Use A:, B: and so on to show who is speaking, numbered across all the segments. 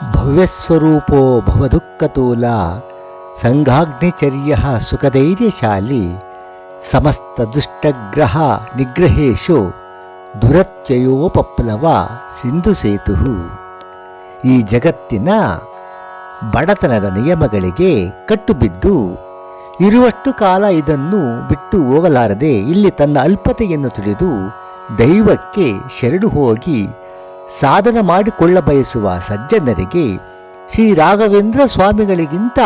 A: ಭವ್ಯಸ್ವರೂಪೋ ಭವದುಃಖತೂಲ, ಸಂಘಾಗ್ನಿಚರ್ಯ ಸುಖಧೈರ್ಯಶಾಲಿ ಸಮಸ್ತ ದುಷ್ಟಗ್ರಹ ನಿಗ್ರಹೇಶು, ದುರತ್ಯಯೋಪಪ್ಲವ ಸಿಂಧು ಸೇತು ಈ ಜಗತ್ತಿನ ಬಡತನದ ನಿಯಮಗಳಿಗೆ ಕಟ್ಟುಬಿದ್ದು, ಇರುವಷ್ಟು ಕಾಲ ಇದನ್ನು ಬಿಟ್ಟು ಹೋಗಲಾರದೆ ಇಲ್ಲಿ ತನ್ನ ಅಲ್ಪತೆಯನ್ನು ತಿಳಿದು ದೈವಕ್ಕೆ ಶರಣು ಹೋಗಿ ಸಾಧನ ಮಾಡಿಕೊಳ್ಳ ಬಯಸುವ ಸಜ್ಜನರಿಗೆ ಶ್ರೀ ರಾಘವೇಂದ್ರ ಸ್ವಾಮಿಗಳಿಗಿಂತ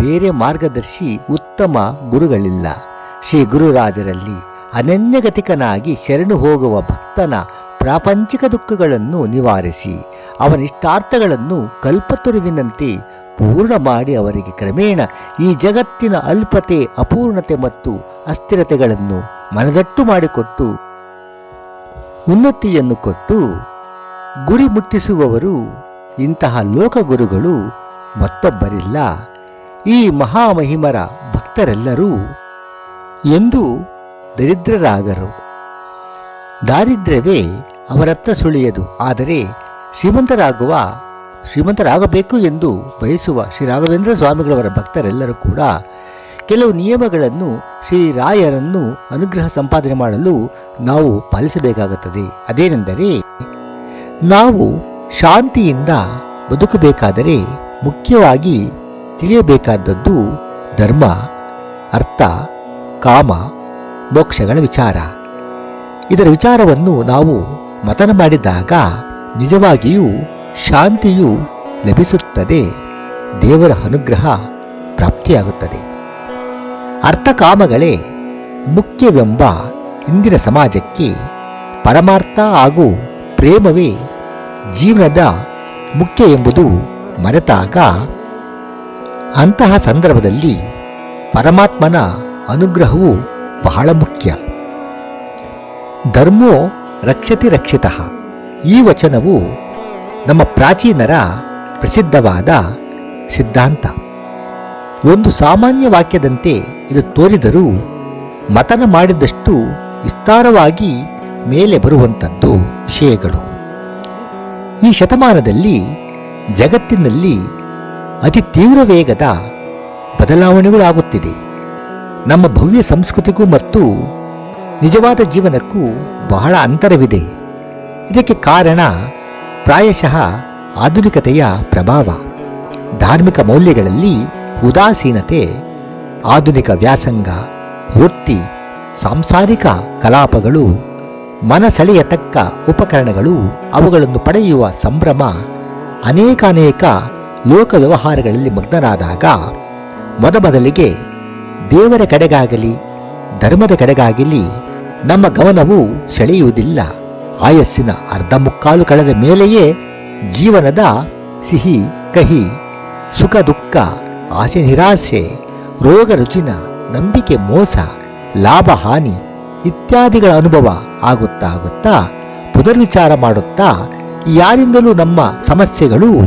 A: ಬೇರೆ ಮಾರ್ಗದರ್ಶಿ ಉತ್ತಮ ಗುರುಗಳಿಲ್ಲ. ಶ್ರೀ ಗುರುರಾಜರಲ್ಲಿ ಅನನ್ಯಗತಿಕನಾಗಿ ಶರಣು ಹೋಗುವ ಭಕ್ತನ ಪ್ರಾಪಂಚಿಕ ದುಃಖಗಳನ್ನು ನಿವಾರಿಸಿ ಅವನ ಇಷ್ಟಾರ್ಥಗಳನ್ನು ಕಲ್ಪತರುವಿನಂತೆ ಪೂರ್ಣ ಮಾಡಿ ಅವರಿಗೆ ಕ್ರಮೇಣ ಈ ಜಗತ್ತಿನ ಅಲ್ಪತೆ, ಅಪೂರ್ಣತೆ ಮತ್ತು ಅಸ್ಥಿರತೆಗಳನ್ನು ಮನದಟ್ಟು ಮಾಡಿಕೊಟ್ಟು, ಉನ್ನತಿಯನ್ನು ಕೊಟ್ಟು ಗುರಿ ಮುಟ್ಟಿಸುವವರು ಇಂತಹ ಲೋಕಗುರುಗಳು ಮತ್ತೊಬ್ಬರಿಲ್ಲ. ಈ ಮಹಾಮಹಿಮರ ಭಕ್ತರೆಲ್ಲರೂ ಎಂದು ದರಿದ್ರರಾಗರು. ದಾರಿದ್ರ್ಯವೇ ಅವರತ್ತ ಸುಳಿಯದು, ಆದರೆ ಶ್ರೀಮಂತರಾಗುವ, ಶ್ರೀಮಂತರಾಗಬೇಕು ಎಂದು ಬಯಸುವ ಶ್ರೀ ರಾಘವೇಂದ್ರ ಸ್ವಾಮಿಗಳವರ ಭಕ್ತರೆಲ್ಲರೂ ಕೂಡ ಕೆಲವು ನಿಯಮಗಳನ್ನು ಶ್ರೀ ರಾಯರನ್ನು ಅನುಗ್ರಹ ಸಂಪಾದನೆ ಮಾಡಲು ನಾವು ಪಾಲಿಸಬೇಕಾಗುತ್ತದೆ. ಅದೇನೆಂದರೆ ನಾವು ಶಾಂತಿಯಿಂದ ಬದುಕಬೇಕಾದರೆ ಮುಖ್ಯವಾಗಿ ತಿಳಿಯಬೇಕಾದದ್ದು ಧರ್ಮ, ಅರ್ಥ, ಕಾಮ, ಮೋಕ್ಷಗಳ ವಿಚಾರ. ಇದರ ವಿಚಾರವನ್ನು ನಾವು ಮತನ ಮಾಡಿದಾಗ ನಿಜವಾಗಿಯೂ ಶಾಂತಿಯು ಲಭಿಸುತ್ತದೆ, ದೇವರ ಅನುಗ್ರಹ ಪ್ರಾಪ್ತಿಯಾಗುತ್ತದೆ. ಅರ್ಥಕಾಮಗಳೇ ಮುಖ್ಯವೆಂಬ ಇಂದಿನ ಸಮಾಜಕ್ಕೆ ಪರಮಾರ್ಥ ಹಾಗೂ ಪ್ರೇಮವೇ ಜೀವನದ ಮುಖ್ಯ ಎಂಬುದು ಮರೆತಾಗ ಅಂತಹ ಸಂದರ್ಭದಲ್ಲಿ ಪರಮಾತ್ಮನ ಅನುಗ್ರಹವು ಬಹಳ ಮುಖ್ಯ. ಧರ್ಮೋ ರಕ್ಷತಿ ರಕ್ಷಿತ. ಈ ವಚನವು ನಮ್ಮ ಪ್ರಾಚೀನರ ಪ್ರಸಿದ್ಧವಾದ ಸಿದ್ಧಾಂತ. ಒಂದು ಸಾಮಾನ್ಯ ವಾಕ್ಯದಂತೆ ಇದು ತೋರಿದರೂ ಮತನ ಮಾಡಿದಷ್ಟು ವಿಸ್ತಾರವಾಗಿ ಮೇಲೆ ಬರುವಂಥದ್ದು. ವಿಷಯಗಳು ಈ ಶತಮಾನದಲ್ಲಿ ಜಗತ್ತಿನಲ್ಲಿ ಅತಿ ತೀವ್ರ ವೇಗದ ಬದಲಾವಣೆಗಳಾಗುತ್ತಿದೆ. ನಮ್ಮ ಭವ್ಯ ಸಂಸ್ಕೃತಿಗೂ ಮತ್ತು ನಿಜವಾದ ಜೀವನಕ್ಕೂ ಬಹಳ ಅಂತರವಿದೆ. ಇದಕ್ಕೆ ಕಾರಣ ಪ್ರಾಯಶಃ ಆಧುನಿಕತೆಯ ಪ್ರಭಾವ. ಧಾರ್ಮಿಕ ಮೌಲ್ಯಗಳಲ್ಲಿ ಉದಾಸೀನತೆ, ಆಧುನಿಕ ವ್ಯಾಸಂಗ, ವೃತ್ತಿ, ಸಾಂಸಾರಿಕ ಕಲಾಪಗಳು ಮನಸೆಳೆಯತಕ್ಕ ಉಪಕರಣಗಳು ಅವುಗಳನ್ನು ಪಡೆಯುವ ಸಂಭ್ರಮ ಅನೇಕಾನೇಕ ಲೋಕ ವ್ಯವಹಾರಗಳಲ್ಲಿ ಮಗ್ನರಾದಾಗ ಮೊದಮೊದಲಿಗೆ ದೇವರ ಕಡೆಗಾಗಲಿ, ಧರ್ಮದ ಕಡೆಗಾಗಲಿ ನಮ್ಮ ಗಮನವು ಸೆಳೆಯುವುದಿಲ್ಲ. ಆಯಸ್ಸಿನ ಅರ್ಧ ಮುಕ್ಕಾಲು ಕಳೆದ ಮೇಲೆಯೇ ಜೀವನದ ಸಿಹಿ, ಕಹಿ, ಸುಖ, ದುಃಖ, ಆಸೆ, ನಿರಾಸೆ, ರೋಗ ರುಚಿನ ನಂಬಿಕೆ, ಮೋಸ, ಲಾಭ, ಹಾನಿ ಇತ್ಯಾದಿಗಳ ಅನುಭವ ಆಗುತ್ತಾ ಆಗುತ್ತಾ ಪುನರ್ವಿಚಾರ ಮಾಡುತ್ತಾ ಯಾರಿಂದಲೂ ನಮ್ಮ ಸಮಸ್ಯೆಗಳು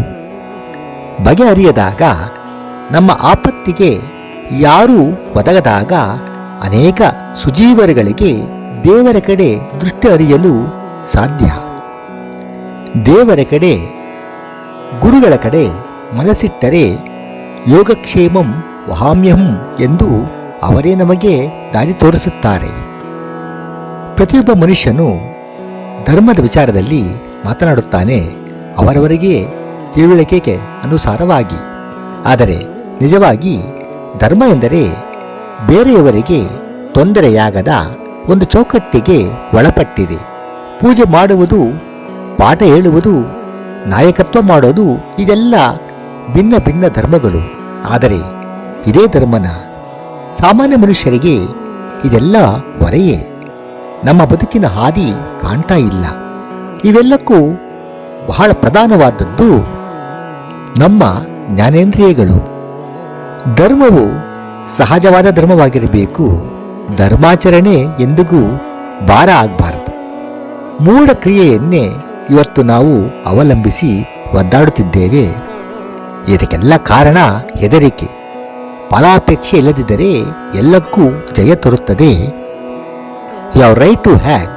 A: ಬಗೆಹರಿಯದಾಗ, ನಮ್ಮ ಆಪತ್ತಿಗೆ ಯಾರೂ ಒದಗದಾಗ ಅನೇಕ ಸುಜೀವರುಗಳಿಗೆ ದೇವರ ಕಡೆ ದೃಷ್ಟಿ ಅರಿಯಲು ಸಾಧ್ಯ. ದೇವರ ಕಡೆ, ಗುರುಗಳ ಕಡೆ ಮನಸ್ಸಿಟ್ಟರೆ ಯೋಗಕ್ಷೇಮಂ ವಹಾಮ್ಯಹಂ ಎಂದು ಅವರೇ ನಮಗೆ ದಾರಿ ತೋರಿಸುತ್ತಾರೆ. ಪ್ರತಿಯೊಬ್ಬ ಮನುಷ್ಯನು ಧರ್ಮದ ವಿಚಾರದಲ್ಲಿ ಮಾತನಾಡುತ್ತಾನೆ, ಅವರವರಿಗೆ ತಿಳುವಳಿಕೆಗೆ ಅನುಸಾರವಾಗಿ. ಆದರೆ ನಿಜವಾಗಿ ಧರ್ಮ ಎಂದರೆ ಬೇರೆಯವರಿಗೆ ತೊಂದರೆಯಾಗದ ಒಂದು ಚೌಕಟ್ಟಿಗೆ ಒಳಪಟ್ಟಿದೆ. ಪೂಜೆ ಮಾಡುವುದು, ಪಾಠ ಹೇಳುವುದು, ನಾಯಕತ್ವ ಮಾಡೋದು ಇದೆಲ್ಲ ಭಿನ್ನ ಭಿನ್ನ ಧರ್ಮಗಳು. ಆದರೆ ಇದೇ ಧರ್ಮನ ಸಾಮಾನ್ಯ ಮನುಷ್ಯರಿಗೆ ಇದೆಲ್ಲ ಹೊರೆಯೇ. ನಮ್ಮ ಬದುಕಿನ ಹಾದಿ ಕಾಣ್ತಾ ಇಲ್ಲ. ಇವೆಲ್ಲಕ್ಕೂ ಬಹಳ ಪ್ರಧಾನವಾದದ್ದು ನಮ್ಮ ಜ್ಞಾನೇಂದ್ರಿಯಗಳು. ಧರ್ಮವು ಸಹಜವಾದ ಧರ್ಮವಾಗಿರಬೇಕು. ಧರ್ಮಾಚರಣೆ ಎಂದಿಗೂ ಭಾರ ಆಗಬಾರದು. ಮೂಢ ಕ್ರಿಯೆಯನ್ನೇ ಇವತ್ತು ನಾವು ಅವಲಂಬಿಸಿ ಒದ್ದಾಡುತ್ತಿದ್ದೇವೆ. ಇದಕ್ಕೆಲ್ಲ ಕಾರಣ ಹೆದರಿಕೆ. ಫಲಾಪೇಕ್ಷೆ ಇಲ್ಲದಿದ್ದರೆ ಎಲ್ಲಕ್ಕೂ ಜಯ ತರುತ್ತದೆ. You have right to act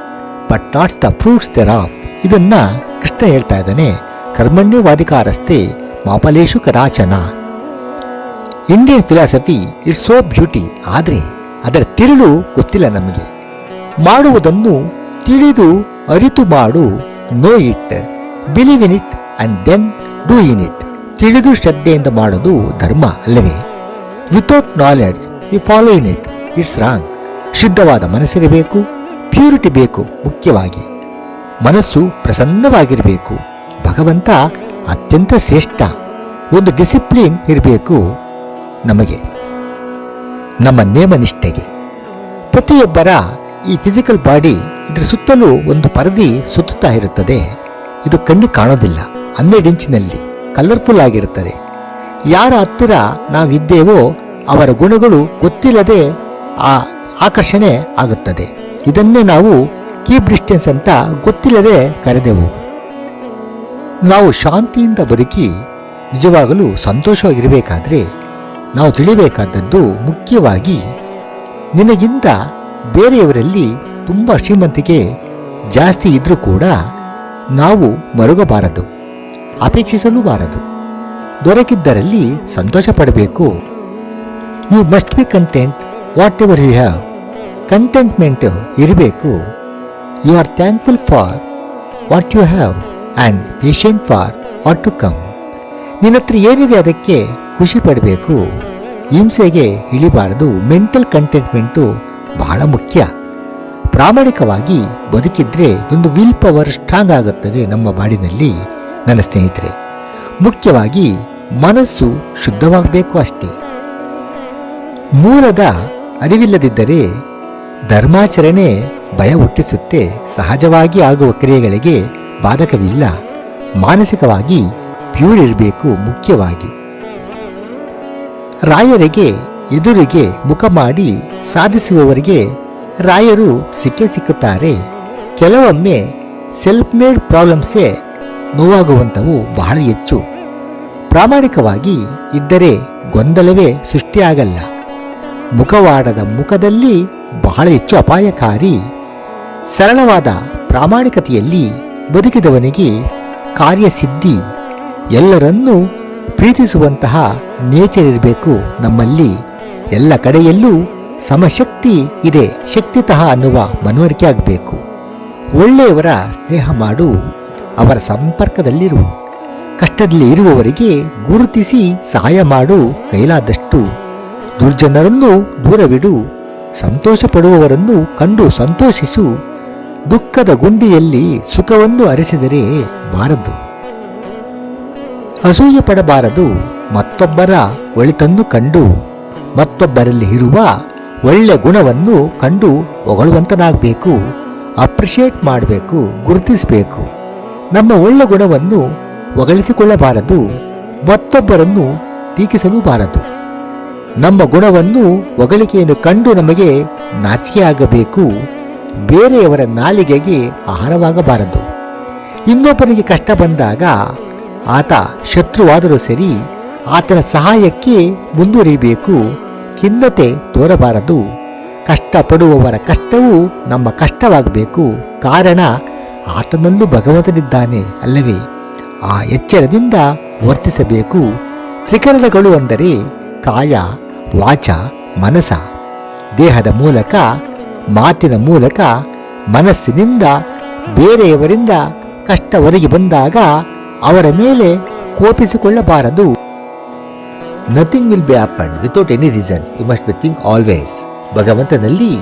A: but not the fruits thereof ಇದನ್ನ ಕೃಷ್ಣ ಹೇಳ್ತಾ ಇದ್ದಾನೆ, ಕರ್ಮಣ್ಯವಾಧಿಕಾರಸ್ಥೆ, ಮಾಪಲೇಶು ಕದಾಚನ. Indian philosophy it's so beauty ಆದರೆ ಅದರ ತಿರುಳು ಗೊತ್ತಿಲ್ಲ ನಮಗೆ. ಮಾಡುವುದನ್ನು ತಿಳಿದು ಅರಿತು ಮಾಡು know it believe in it and then do in it ತಿಳಿದು ಶ್ರದ್ಧೆಯಿಂದ ಮಾಡೋದು ಧರ್ಮ ಅಲ್ಲವೇ? Without knowledge you follow in it it's wrong ಶುದ್ಧವಾದ ಮನಸ್ಸಿರಬೇಕು ಪ್ಯೂರಿಟಿ ಬೇಕು, ಮುಖ್ಯವಾಗಿ. ಮನಸ್ಸು ಪ್ರಸನ್ನವಾಗಿರಬೇಕು. ಭಗವಂತ ಅತ್ಯಂತ ಶ್ರೇಷ್ಠ. ಒಂದು ಡಿಸಿಪ್ಲಿನ್ ಇರಬೇಕು ನಮಗೆ. ನಮ್ಮ ನೇಮನಿಷ್ಠೆಗೆ ಪ್ರತಿಯೊಬ್ಬರ ಈ ಫಿಸಿಕಲ್ ಬಾಡಿ ಇದರ ಸುತ್ತಲೂ ಒಂದು ಪರದಿ ಸುತ್ತುತ್ತಾ ಇರುತ್ತದೆ. ಇದು ಕಣ್ಣು ಕಾಣೋದಿಲ್ಲ. ಹನ್ನೆರಡು ಇಂಚಿನಲ್ಲಿ ಕಲರ್ಫುಲ್ ಆಗಿರುತ್ತದೆ. ಯಾರ ಹತ್ತಿರ ನಾವಿದ್ದೇವೋ ಅವರ ಗುಣಗಳು ಗೊತ್ತಿಲ್ಲದೆ ಆ ಆಕರ್ಷಣೆ ಆಗುತ್ತದೆ. ಇದನ್ನೇ ನಾವು ಕೀಪ್ ಡಿಸ್ಟೆನ್ಸ್ ಅಂತ ಗೊತ್ತಿಲ್ಲದೆ ಕರೆದೆವು. ನಾವು ಶಾಂತಿಯಿಂದ ಬದುಕಿ ನಿಜವಾಗಲೂ ಸಂತೋಷವಾಗಿರಬೇಕಾದ್ರೆ ನಾವು ತಿಳಿಬೇಕಾದದ್ದು ಮುಖ್ಯವಾಗಿ ನಿನಗಿಂತ ಬೇರೆಯವರಲ್ಲಿ ತುಂಬ ಶ್ರೀಮಂತಿಕೆ ಜಾಸ್ತಿ ಇದ್ದರೂ ಕೂಡ ನಾವು ಮರುಗಬಾರದು, ಅಪೇಕ್ಷಿಸಲೂಬಾರದು. ದೊರಕಿದ್ದರಲ್ಲಿ ಸಂತೋಷ ಪಡಬೇಕು you must be content whatever you have contentment ಇರಬೇಕು. You are thankful for what you have and patient for what to come ನಿನ್ನ ಹತ್ರ ಏನಿದೆ ಅದಕ್ಕೆ ಖುಷಿ ಪಡಬೇಕು. ಹಿಂಸೆಗೆ ಇಳಿಬಾರದು. ಮೆಂಟಲ್ ಕಂಟೆಂಟ್ಮೆಂಟು ಬಹಳ ಮುಖ್ಯ. ಪ್ರಾಮಾಣಿಕವಾಗಿ ಬದುಕಿದ್ರೆ ಒಂದು ವಿಲ್ ಪವರ್ ಸ್ಟ್ರಾಂಗ್ ಆಗುತ್ತದೆ ನಮ್ಮ ಬಾಡಿನಲ್ಲಿ, ನನ್ನ ಸ್ನೇಹಿತರೆ. ಮುಖ್ಯವಾಗಿ ಮನಸ್ಸು ಶುದ್ಧವಾಗಬೇಕು ಅಷ್ಟೇ. ಮೂಲದ ಅರಿವಿಲ್ಲದಿದ್ದರೆ ಧರ್ಮಾಚರಣೆ ಭಯ ಹುಟ್ಟಿಸುತ್ತೆ, ಸಹಜವಾಗಿ ಆಗುವ ಕ್ರಿಯೆಗಳಿಗೆ ಬಾಧಕವಿಲ್ಲ. ಮಾನಸಿಕವಾಗಿ ಪ್ಯೂರ್ ಇರಬೇಕು ಮುಖ್ಯವಾಗಿ. ರಾಯರಿಗೆ ಎದುರಿಗೆ ಮುಖ ಮಾಡಿ ಸಾಧಿಸುವವರಿಗೆ ರಾಯರು ಸಿಕ್ಕೇ ಸಿಕ್ಕುತ್ತಾರೆ. ಕೆಲವೊಮ್ಮೆ ಸೆಲ್ಫ್ ಮೇಡ್ ಪ್ರಾಬ್ಲಮ್ಸೇ ನೋವಾಗುವಂಥವು ಬಹಳ ಹೆಚ್ಚು. ಪ್ರಾಮಾಣಿಕವಾಗಿ ಇದ್ದರೆ ಗೊಂದಲವೇ ಸೃಷ್ಟಿಯಾಗಲ್ಲ. ಮುಖವಾಡದ ಮುಖದಲ್ಲಿ ಬಹಳ ಹೆಚ್ಚು ಅಪಾಯಕಾರಿ, ಸರಳವಾದ ಪ್ರಾಮಾಣಿಕತೆಯಲ್ಲಿ ಬದುಕಿದವನಿಗೆ ಕಾರ್ಯಸಿದ್ಧಿ ಎಲ್ಲರನ್ನೂ ಪ್ರೀತಿಸುವಂತಹ ನೇಚರ್ ಇರಬೇಕು ನಮ್ಮಲ್ಲಿ. ಎಲ್ಲ ಕಡೆಯಲ್ಲೂ ಸಮಶಕ್ತಿ ಇದೆ ಶಕ್ತಿತಃ ಅನ್ನುವ ಮನವರಿಕೆ ಆಗಬೇಕು. ಒಳ್ಳೆಯವರ ಸ್ನೇಹ ಮಾಡು, ಅವರ ಸಂಪರ್ಕದಲ್ಲಿರು. ಕಷ್ಟದಲ್ಲಿ ಇರುವವರಿಗೆ ಗುರುತಿಸಿ ಸಹಾಯ ಮಾಡು ಕೈಲಾದಷ್ಟು. ದುರ್ಜನರನ್ನು ದೂರವಿಡು ಸಂತೋಷ ಪಡುವವರನ್ನು ಕಂಡು ಸಂತೋಷಿಸು. ದುಃಖದ ಗುಂಡಿಯಲ್ಲಿ ಸುಖವನ್ನು ಅರಸಿದರೆ ಬಾರದು. ಅಸೂಯೆ ಪಡಬಾರದು, ಮತ್ತೊಬ್ಬರ ಒಳಿತನ್ನು ಕಂಡು. ಮತ್ತೊಬ್ಬರಲ್ಲಿ ಇರುವ ಒಳ್ಳೆ ಗುಣವನ್ನು ಕಂಡು ಹೊಗಳುವಂತನಾಗಬೇಕು. ಅಪ್ರಿಷಿಯೇಟ್ ಮಾಡಬೇಕು, ಗುರುತಿಸಬೇಕು. ನಮ್ಮ ಒಳ್ಳೆ ಗುಣವನ್ನು ಹೊಗಳಿಸಿಕೊಳ್ಳಬಾರದು, ಮತ್ತೊಬ್ಬರನ್ನು ಟೀಕಿಸಲೂಬಾರದು ನಮ್ಮ ಗುಣವನ್ನು ಹೊಗಳಿಕೆಯನ್ನು ಕಂಡು ನಮಗೆ ನಾಚಿಕೆಯಾಗಬೇಕು. ಬೇರೆಯವರ ನಾಲಿಗೆಗೆ ಆಹಾರವಾಗಬಾರದು. ಇನ್ನೊಬ್ಬನಿಗೆ ಕಷ್ಟ ಬಂದಾಗ ಆತ ಶತ್ರುವಾದರೂ ಸರಿ ಆತನ ಸಹಾಯಕ್ಕೆ ಮುಂದುವರಿಯಬೇಕು ಖಿನ್ನತೆ ತೋರಬಾರದು. ಕಷ್ಟಪಡುವವರ ಕಷ್ಟವೂ ನಮ್ಮ ಕಷ್ಟವಾಗಬೇಕು. ಕಾರಣ ಆತನಲ್ಲೂ ಭಗವಂತನಿದ್ದಾನೆ ಅಲ್ಲವೇ? ಆ ಎಚ್ಚರದಿಂದ ವರ್ತಿಸಬೇಕು. ತ್ರಿಕರಣಗಳು ಅಂದರೆ ಕಾಯ ವಾಚ, ಮನಸ, ದೇಹದ ಮೂಲಕ, ಮಾತಿನ ಮೂಲಕ, ಮನಸ್ಸಿನಿಂದ, ಬೇರೆಯವರಿಂದ ಕಷ್ಟ ಒದಗಿ ಬಂದಾಗ ಅವರ ಮೇಲೆ ಕೋಪಿಸಿಕೊಳ್ಳಬಾರದು. Nothing will be happen without any reason you must be think always ಭಗವಂತನಲ್ಲಿ,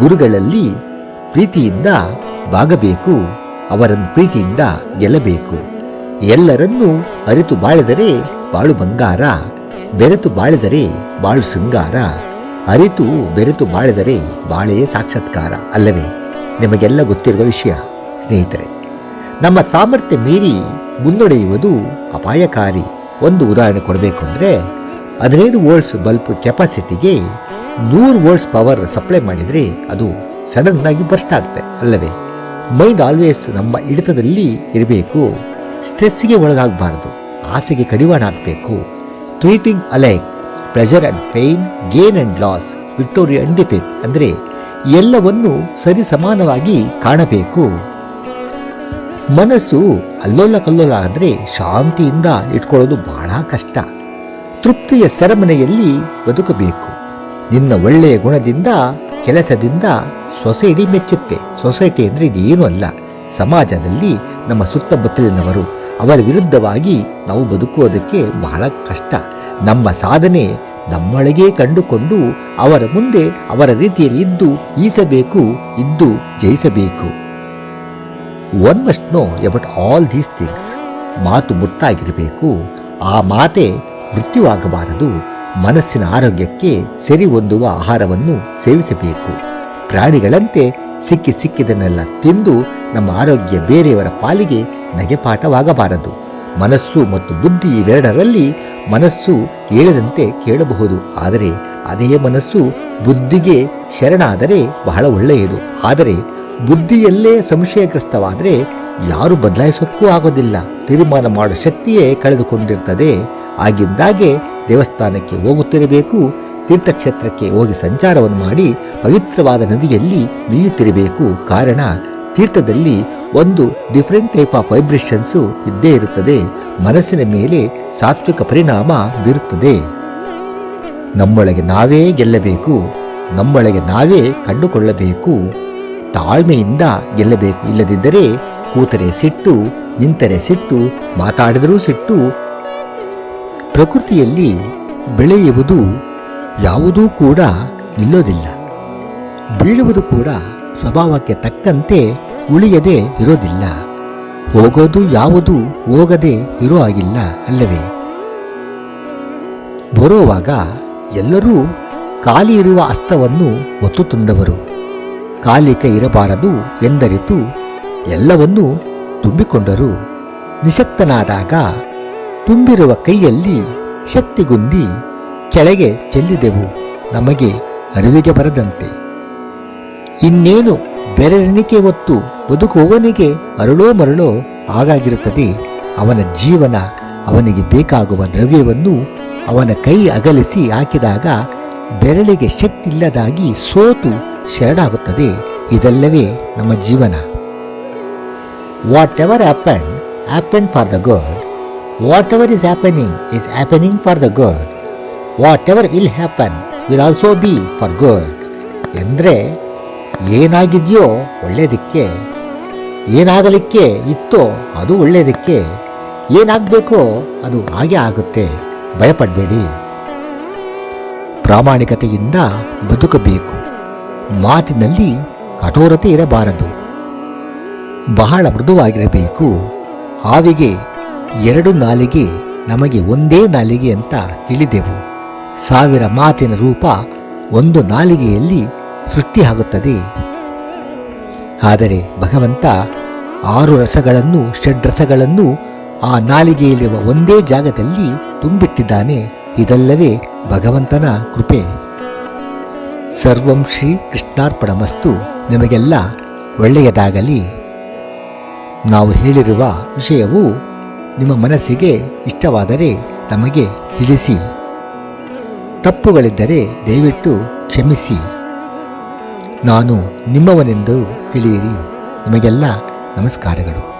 A: ಗುರುಗಳಲ್ಲಿ ಪ್ರೀತಿಯಿಂದ ಬಾಗಬೇಕು, ಅವರನ್ನು ಪ್ರೀತಿಯಿಂದ ಗೆಲ್ಲಬೇಕು. ಎಲ್ಲರನ್ನೂ ಅರಿತು ಬಾಳಿದರೆ ಬಾಳು ಬಂಗಾರ. ಬೆರೆತು ಬಾಳಿದರೆ ಬಾಳು ಶೃಂಗಾರ, ಅರಿತು ಬೆರೆತು ಬಾಳಿದರೆ ಬಾಳೆಯೇ ಸಾಕ್ಷಾತ್ಕಾರ ಅಲ್ಲವೇ? ನಿಮಗೆಲ್ಲ ಗೊತ್ತಿರುವ ವಿಷಯ, ಸ್ನೇಹಿತರೆ. ನಮ್ಮ ಸಾಮರ್ಥ್ಯ ಮೀರಿ ಮುನ್ನಡೆಯುವುದು ಅಪಾಯಕಾರಿ. ಒಂದು ಉದಾಹರಣೆ ಕೊಡಬೇಕು ಅಂದರೆ ಹದಿನೈದು ವೋಲ್ಟ್ಸ್ ಬಲ್ಬ್ ಕೆಪಾಸಿಟಿಗೆ ನೂರು ವೋಲ್ಟ್ಸ್ ಪವರ್ ಸಪ್ಲೈ ಮಾಡಿದರೆ ಅದು ಸಡನ್ನಾಗಿ ಬರ್ಸ್ಟ್ ಆಗುತ್ತೆ ಅಲ್ಲವೇ? ಮೈಂಡ್ ಆಲ್ವೇಸ್ ನಮ್ಮ ಹಿಡಿತದಲ್ಲಿ ಇರಬೇಕು. ಸ್ಟ್ರೆಸ್ಗೆ ಒಳಗಾಗಬಾರ್ದು, ಆಸೆಗೆ ಕಡಿವಾಣ ಹಾಕಬೇಕು treating alike pleasure and pain gain and loss victory and defeat ಅಂದರೆ ಎಲ್ಲವನ್ನು ಸರಿ ಸಮಾನವಾಗಿ ಕಾಣಬೇಕು. ಮನಸ್ಸು ಅಲ್ಲೋಲ ಕಲ್ಲೋಲ ಆದರೆ ಶಾಂತಿಯಿಂದ ಇಟ್ಕೊಳ್ಳೋದು ಬಹಳ ಕಷ್ಟ. ತೃಪ್ತಿಯ ಸೆರೆಮನೆಯಲ್ಲಿ ಬದುಕಬೇಕು. ನಿನ್ನ ಒಳ್ಳೆಯ ಗುಣದಿಂದ, ಕೆಲಸದಿಂದ ಸೊಸೈಟಿ ಮೆಚ್ಚುತ್ತೆ. ಸೊಸೈಟಿ ಅಂದರೆ ಇದೇನೂ ಅಲ್ಲ. ಸಮಾಜದಲ್ಲಿ ನಮ್ಮ ಸುತ್ತಮುತ್ತಲಿನವರು ಅವರ ವಿರುದ್ಧವಾಗಿ ನಾವು ಬದುಕುವುದಕ್ಕೆ ಬಹಳ ಕಷ್ಟ. ನಮ್ಮ ಸಾಧನೆ ನಮ್ಮೊಳಗೇ ಕಂಡುಕೊಂಡು ಅವರ ಮುಂದೆ ಅವರ ರೀತಿಯಲ್ಲಿ ಇದ್ದು ಈಸಬೇಕು, ಇದ್ದು ಜಯಿಸಬೇಕು. One must know about all these things ಮಾತು ಮುತ್ತಾಗಿರಬೇಕು. ಆ ಮಾತೆ ಮೃತ್ಯುವಾಗಬಾರದು. ಮನಸ್ಸಿನ ಆರೋಗ್ಯಕ್ಕೆ ಸರಿ ಹೊಂದುವ ಆಹಾರವನ್ನು ಸೇವಿಸಬೇಕು. ಪ್ರಾಣಿಗಳಂತೆ ಸಿಕ್ಕಿ ಸಿಕ್ಕಿದನ್ನೆಲ್ಲ ತಿಂದು ನಮ್ಮ ಆರೋಗ್ಯ ಬೇರೆಯವರ ಪಾಲಿಗೆ ನಗೆಪಾಠವಾಗಬಾರದು. ಮನಸ್ಸು ಮತ್ತು ಬುದ್ಧಿ ಇವೆರಡರಲ್ಲಿ ಮನಸ್ಸು ಹೇಳಿದಂತೆ ಕೇಳಬಹುದು. ಆದರೆ ಅದೇ ಮನಸ್ಸು ಬುದ್ಧಿಗೆ ಶರಣಾದರೆ ಬಹಳ ಒಳ್ಳೆಯದು. ಆದರೆ ಬುದ್ಧಿಯಲ್ಲೇ ಸಂಶಯಗ್ರಸ್ತವಾದರೆ ಯಾರು ಬದಲಾಯಿಸೋಕ್ಕೂ ಆಗೋದಿಲ್ಲ. ತೀರ್ಮಾನ ಮಾಡೋ ಶಕ್ತಿಯೇ ಕಳೆದುಕೊಂಡಿರ್ತದೆ. ಆಗಿದ್ದಾಗೆ ದೇವಸ್ಥಾನಕ್ಕೆ ಹೋಗುತ್ತಿರಬೇಕು, ತೀರ್ಥಕ್ಷೇತ್ರಕ್ಕೆ ಹೋಗಿ ಸಂಚಾರವನ್ನು ಮಾಡಿ ಪವಿತ್ರವಾದ ನದಿಯಲ್ಲಿ ಮೀಯುತ್ತಿರಬೇಕು. ಕಾರಣ ತೀರ್ಥದಲ್ಲಿ ಒಂದು ಡಿಫ್ರೆಂಟ್ ಟೈಪ್ ಆಫ್ ವೈಬ್ರೇಷನ್ಸು ಇದ್ದೇ ಇರುತ್ತದೆ. ಮನಸ್ಸಿನ ಮೇಲೆ ಸಾತ್ವಿಕ ಪರಿಣಾಮ ಬೀರುತ್ತದೆ. ನಮ್ಮೊಳಗೆ ನಾವೇ ಗೆಲ್ಲಬೇಕು, ನಮ್ಮೊಳಗೆ ನಾವೇ ಕಂಡುಕೊಳ್ಳಬೇಕು, ತಾಳ್ಮೆಯಿಂದ ಗೆಲ್ಲಬೇಕು. ಇಲ್ಲದಿದ್ದರೆ ಕೂತರೆ ಸಿಟ್ಟು, ನಿಂತರೆ ಸಿಟ್ಟು, ಮಾತಾಡಿದರೂ ಸಿಟ್ಟು. ಪ್ರಕೃತಿಯಲ್ಲಿ ಬೆಳೆಯುವುದು ಯಾವುದೂ ಕೂಡ ನಿಲ್ಲೋದಿಲ್ಲ. ಬೀಳುವುದು ಕೂಡ ಸ್ವಭಾವಕ್ಕೆ ತಕ್ಕಂತೆ ಉಳಿಯದೆ ಇರೋದಿಲ್ಲ. ಹೋಗೋದು ಯಾವುದು ಹೋಗದೆ ಇರೋ ಆಗಿಲ್ಲ ಅಲ್ಲವೇ? ಬರುವಾಗ ಎಲ್ಲರೂ ಖಾಲಿ ಇರುವ ಅಸ್ತವನ್ನು ಒತ್ತು ತಂದವರು. ಕಾಲಿಕ ಇರಬಾರದು ಎಂದರಿತು ಎಲ್ಲವನ್ನೂ ತುಂಬಿಕೊಂಡರು. ನಿಶಕ್ತನಾದಾಗ ತುಂಬಿರುವ ಕೈಯಲ್ಲಿ ಶಕ್ತಿಗುಂದಿ ಕೆಳಗೆ ಚೆಲ್ಲಿದೆವು. ನಮಗೆ ಅರಿವಿಗೆ ಬರದಂತೆ. ಇನ್ನೇನು ಬೆರಳಿನಿಕೆ ಹೊತ್ತು ಬದುಕುವವನಿಗೆ ಅರಳೋ ಮರಳೋ ಹಾಗಾಗಿರುತ್ತದೆ. ಅವನ ಜೀವನ ಅವನಿಗೆ ಬೇಕಾಗುವ ದ್ರವ್ಯವನ್ನು ಅವನ ಕೈ ಅಗಲಿಸಿ ಹಾಕಿದಾಗ ಬೆರಳಿಗೆ ಶಕ್ತಿ ಇಲ್ಲದಾಗಿ ಸೋತು ಶರಣಾಗುತ್ತದೆ. ಇದೆಲ್ಲವೇ ನಮ್ಮ ಜೀವನ. Whatever happen happen for the god whatever is happening is happening for the god whatever will happen will also be for god ಎಂದರೆ ಏನಾಗಿದೆಯೋ ಒಳ್ಳೆಯದಕ್ಕೆ ಏನಾಗಲಿಕ್ಕೆ ಇತ್ತೋ ಅದು ಒಳ್ಳೆಯದಕ್ಕೆ ಏನಾಗಬೇಕೋ ಅದು ಹಾಗೆ ಆಗುತ್ತೆ. ಭಯಪಡಬೇಡಿ. ಪ್ರಾಮಾಣಿಕತೆಯಿಂದ ಬದುಕಬೇಕು. ಮಾತಿನಲ್ಲಿ ಕಠೋರತೆ ಇರಬಾರದು. ಬಹಳ ಮೃದುವಾಗಿರಬೇಕು. ಹಾವಿಗೆ ಎರಡು ನಾಲಿಗೆ, ನಮಗೆ ಒಂದೇ ನಾಲಿಗೆ ಅಂತ ತಿಳಿದೆವು. ಸಾವಿರ ಮಾತಿನ ರೂಪ ಒಂದು ನಾಲಿಗೆಯಲ್ಲಿ ಸೃಷ್ಟಿಯಾಗುತ್ತದೆ ಆದರೆ ಭಗವಂತ ಆರು ರಸಗಳನ್ನು ಷಡ್ರಸಗಳನ್ನು ಆ ನಾಲಿಗೆಯಲ್ಲಿರುವ ಒಂದೇ ಜಾಗದಲ್ಲಿ ತುಂಬಿಟ್ಟಿದ್ದಾನೆ. ಇದಲ್ಲವೇ ಭಗವಂತನ ಕೃಪೆ. ಸರ್ವಂ ಶ್ರೀ ಕೃಷ್ಣಾರ್ಪಣಮಸ್ತು. ನಿಮಗೆಲ್ಲ ಒಳ್ಳೆಯದಾಗಲಿ. ನಾವು ಹೇಳಿರುವ ವಿಷಯವು ನಿಮ್ಮ ಮನಸ್ಸಿಗೆ ಇಷ್ಟವಾದರೆ ನಮಗೆ ತಿಳಿಸಿ. ತಪ್ಪುಗಳಿದ್ದರೆ ದಯವಿಟ್ಟು ಕ್ಷಮಿಸಿ. ನಾನು ನಿಮ್ಮವನೆಂದು ತಿಳಿಯಿರಿ. ನಿಮಗೆಲ್ಲ ನಮಸ್ಕಾರಗಳು.